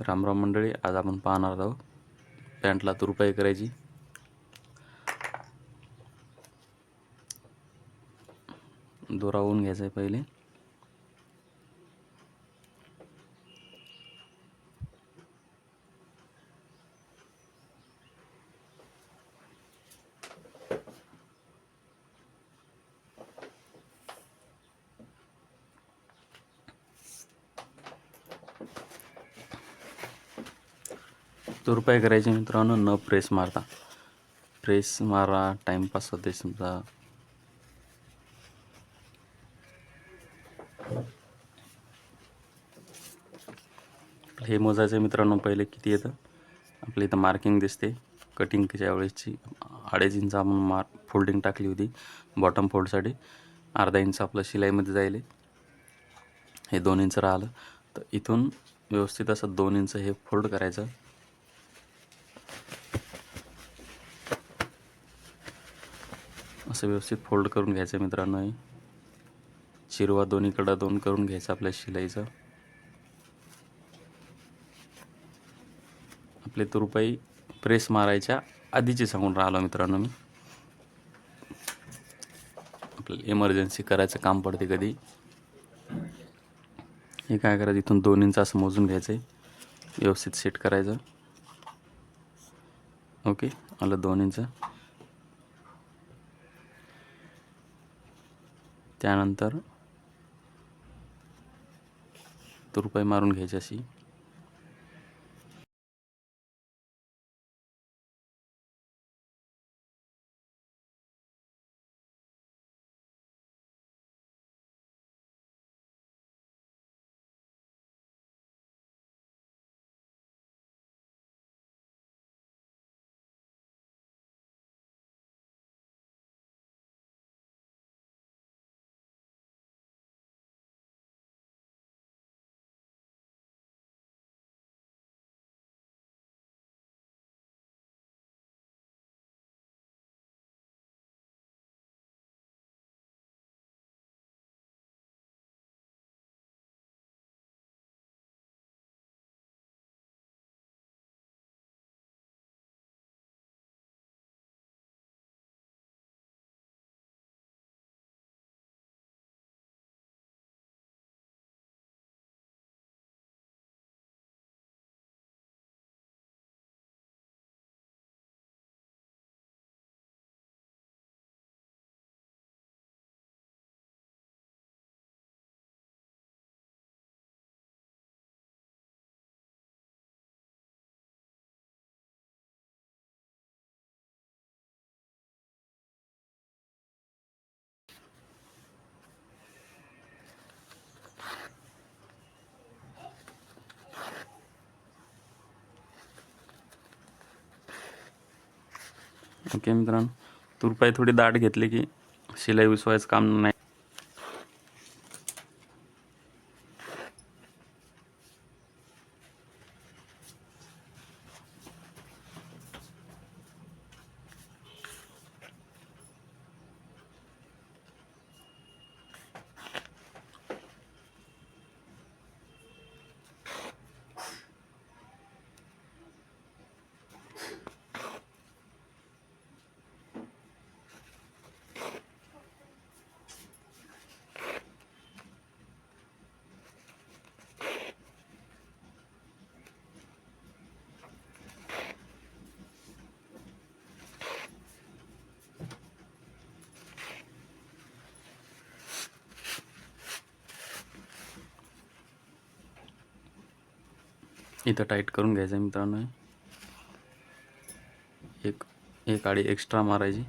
रामराम मंडळी आज आपण पाहणार आहोत पॅन्टला तुरपाई करायची. दोरा ओवून घ्यायचा आहे पहिले. चोरपाय करायचे मित्रांनो न प्रेस मारता. प्रेस मारा टाईमपास होते समजा. हे मोजायचं मित्रांनो पहिले किती येतं? आपल्या इथं मार्किंग दिसते. कटिंगच्या वेळेसची अडीच इंच आपण मार फोल्डिंग टाकली होती. बॉटम फोल्डसाठी अर्धा इंच आपलं शिलाईमध्ये जाईल हे दोन इंच राहिलं. तर इथून व्यवस्थित असं दोन इंच हे फोल्ड करायचं. असं व्यवस्थित फोल्ड करून घ्यायचं मित्रांनो हे. चिरवा दोन्हीकडं दोन करून घ्यायचं आपल्या शिलाईचं. आपले तुरपाई प्रेस मारायच्या आधीचे सांगून राहिलो मित्रांनो मी. आपल्याला इमर्जन्सी करायचं काम पडते कधी. हे काय करायचं? इथून दोन इंच असं मोजून घ्यायचं आहे. व्यवस्थित सेट करायचं. ओके आलं दोन इंच त्यानंतर तुरपाई मारून घ्यायची अशी. ओके मित्रांनो तुरपाई थोडी दाट घेतली की शिलाई विसवायचं काम नाही. इथं टाईट करून घ्यायचं मित्रांनो. एक एक आडी एक्स्ट्रा मारायची.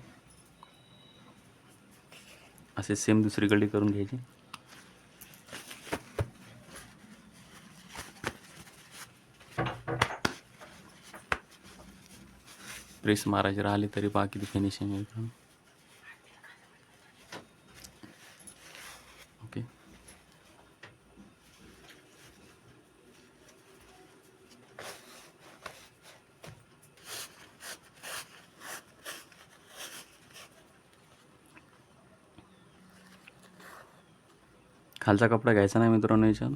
असे सेम दुसरीकडे करून घ्यायची. प्रेस मारायची राहिली तरी बाकी फिनिशिंग आहे मित्रांनो. खालचा कपडा घ्यायचा नाही मित्रांनो याच्यात.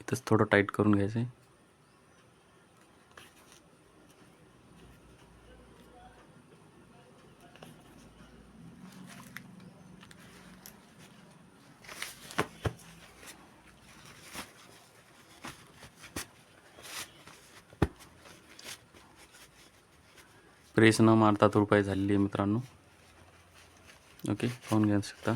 इथंच थोडं टाईट करून घ्यायचं आहे. प्रेस न मारता तुरपाई झालेली आहे मित्रांनो. ओके फोन घ्या शकता.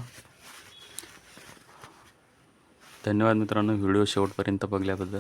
धन्यवाद मित्रांनो व्हिडिओ शेवटपर्यंत बघल्याबद्दल.